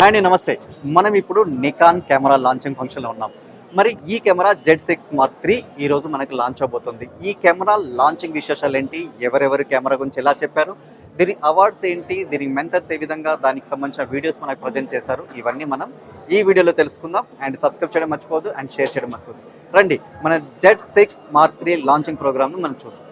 Hi అండి నమస్తే. మనం ఇప్పుడు నికాన్ కెమెరా లాంచింగ్ ఫంక్షన్లో ఉన్నాం. మరి ఈ camera Z six mark three ఈరోజు మనకు మనకి లాంచ్ అవబోతుంది. ఈ కెమెరా లాంచింగ్ విశేషాలు ఏంటి? ఎవరెవరు కెమెరా గురించి ఎలా చెప్పారు? దీని అవార్డ్స్ ఏంటి? దీని మెంటర్స్ ఏ విధంగా? దానికి సంబంధించిన వీడియోస్ మనకు ప్రజెంట్ చేశారు. ఇవన్నీ మనం ఈ వీడియోలో తెలుసుకుందాం. అండ్ సబ్స్క్రైబ్ చేయడం మర్చిపోవద్దు అండ్ షేర్ చేయడం మర్చిపోదు రండి మన Z six mark three launching ప్రోగ్రామ్ను మనం చూద్దాం.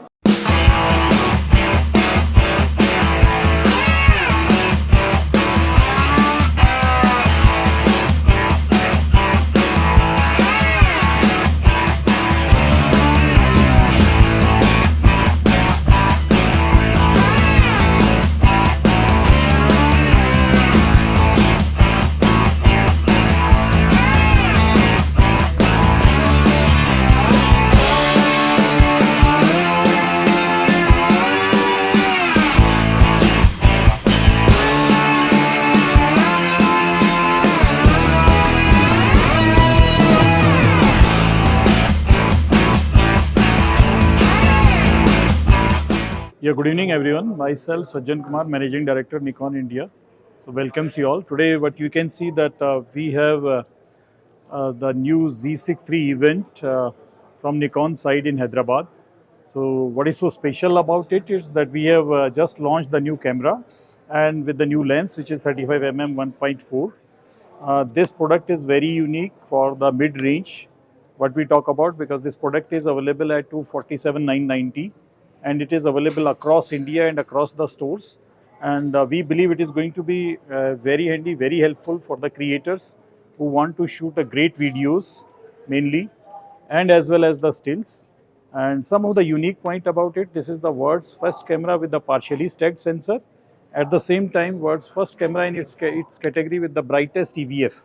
Yeah, good evening everyone. Myself Sajjan Kumar, Managing Director Nikon India. So welcomes you all. Today what you can see that uh, we have uh, uh, the new Z63 event uh, from Nikon side in Hyderabad. So what is so special about it is that we have uh, just launched the new camera and with the new lens which is 35mm 1.4. Uh, this product is very unique for the mid range what we talk about because this product is available at 247,990 and it is available across India and across the stores. And uh, we believe it is going to be uh, very handy, very helpful for the creators who want to shoot a great videos mainly, and as well as the stills. And some of the unique point about it, this is the world's first camera with the partially stacked sensor. At the same time, world's first camera in its, its category with the brightest EVF.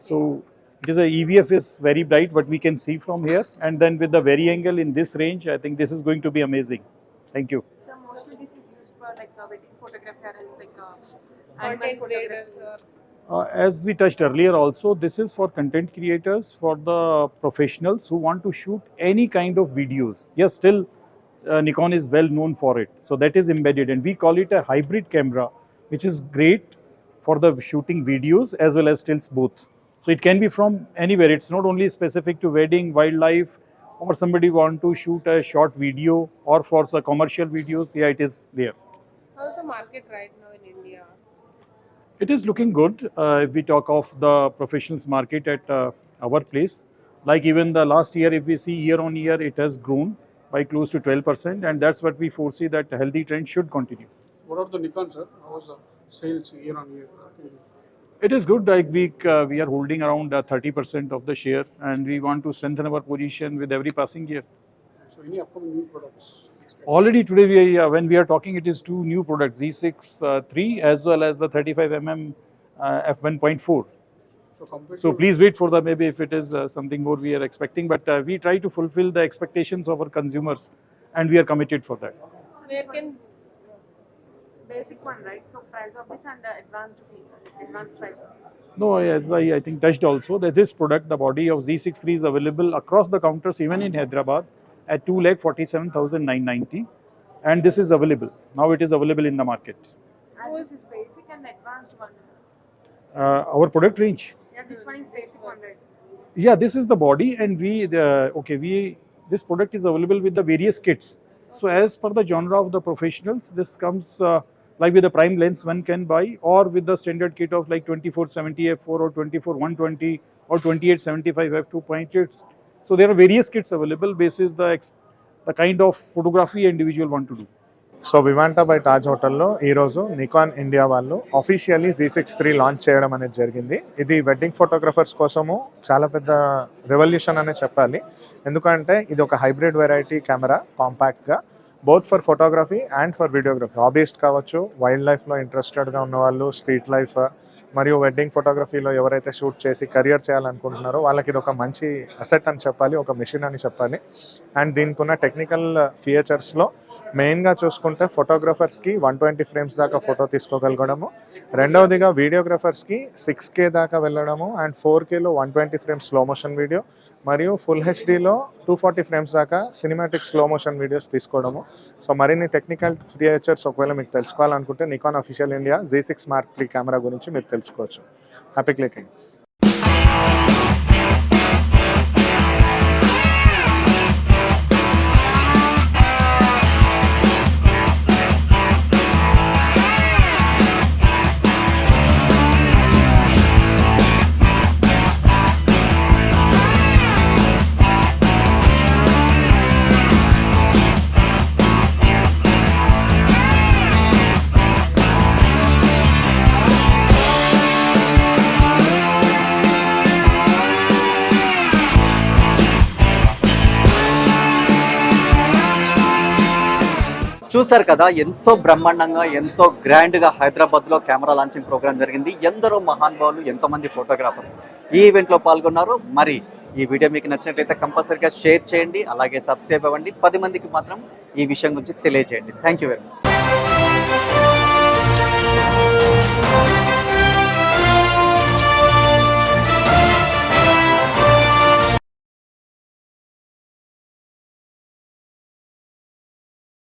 So it is a EVF is very bright, what we can see from here, and then with the very angle in this range, I think this is going to be amazing. Thank you. So mostly this is used for like uh, wedding photography or else like uh, animal content photography. creators Uh, as we touched earlier, also this is for content creators, for the professionals who want to shoot any kind of videos. Yes, still uh, Nikon is well known for it, so that is embedded, and we call it a hybrid camera, which is great for the shooting videos as well as stills both. So it can be from anywhere. It's not only specific to wedding, wildlife, or somebody want to shoot a short video or for the commercial videos. Yeah, it is there. how's the market right now in India? It is looking good uh, if we talk of the professionals market at uh, our place. Like even the last year, if we see year on year, it has grown by close to 12%, and that's what we foresee that healthy trend should continue. What are the Nikon, sir? How was the sales year on year? It is good. Like we uh, we are holding around uh, 30% of the share, and we want to strengthen our position with every passing year. So, any upcoming new products? Already today, we, uh, when we are talking, it is two new products, Z6 uh, 3 as well as the 35mm uh, f1.4. So, So please wait for the maybe if it is uh, something more we are expecting, but uh, we try to fulfill the expectations of our consumers, and we are committed for that. So Where this can one, basic one, right? So price of this and the advanced fee, advanced price of this. No, as I, I think touched also that this product, the body of Z63 is available across the counters, even in Hyderabad, at two lakh forty-seven thousand nine ninety, and this is available now. It is available in the market. As this is basic and advanced one. Uh, our product range. Yeah, this one is basic one, right? Yeah, this is the body, and we the okay we this product is available with the various kits. So as per the genre of the professionals, this comes uh, like with the prime lens one can buy, or with the standard kit of like 2470 f4 or 24 120 or 2875 f2.8. So there are various kits available basis the ex- the kind of photography individual want to do. So Vivanta by Taj హోటల్లో ఈరోజు Nikon India వాళ్ళు officially G six three launch చేయడం అనేది జరిగింది ఇది wedding photographers కోసము చాలా పెద్ద రెవల్యూషన్ అనే చెప్పాలి ఎందుకంటే ఇది ఒక hybrid variety camera కాంపాక్ట్గా both for photography and for videography. Hobbyist కావచ్చు వైల్డ్ లైఫ్లో ఇంట్రెస్టెడ్గా ఉన్న వాళ్ళు స్ట్రీట్ లైఫ్ మరియు వెడ్డింగ్ ఫోటోగ్రఫీలో ఎవరైతే షూట్ చేసి కెరియర్ చేయాలనుకుంటున్నారో వాళ్ళకి ఇది ఒక మంచి అసెట్ అని చెప్పాలి ఒక మిషన్ అని చెప్పాలి. అండ్ దీనికి ఉన్న టెక్నికల్ ఫీచర్స్లో మెయిన్గా చూసుకుంటే ఫోటోగ్రఫర్స్కి వన్ ట్వంటీ ఫ్రేమ్స్ దాకా ఫోటో తీసుకోగలగడము. రెండవదిగా వీడియోగ్రఫర్స్కి సిక్స్ కే దాకా వెళ్ళడము and four Khelo one twenty frames slow motion video మరియు ఫుల్ హెచ్డీలో టూ ఫార్టీ ఫ్రేమ్స్ దాకా సినిమాటిక్ స్లో మోషన్ వీడియోస్ తీసుకోవడము. సో మరిన్ని టెక్నికల్ ఫీచర్స్ ఒకవేళ మీకు తెలుసుకోవాలనుకుంటే Nikon official India G six mark three camera గురించి మీరు తెలుసుకోవచ్చు. హ్యాపీ క్లికింగ్ చూసారు కదా ఎంతో బ్రహ్మాండంగా ఎంతో గ్రాండ్గా హైదరాబాద్లో కెమెరా లాంచింగ్ ప్రోగ్రామ్ జరిగింది. ఎందరో మహానుభావులు ఎంతోమంది ఫోటోగ్రాఫర్స్ ఈ ఈవెంట్లో పాల్గొన్నారు. మరి ఈ వీడియో మీకు నచ్చినట్లయితే కంపల్సరీగా షేర్ చేయండి అలాగే సబ్స్క్రైబ్ అవ్వండి. పది మందికి మాత్రం ఈ విషయం గురించి తెలియజేయండి. Thank you very much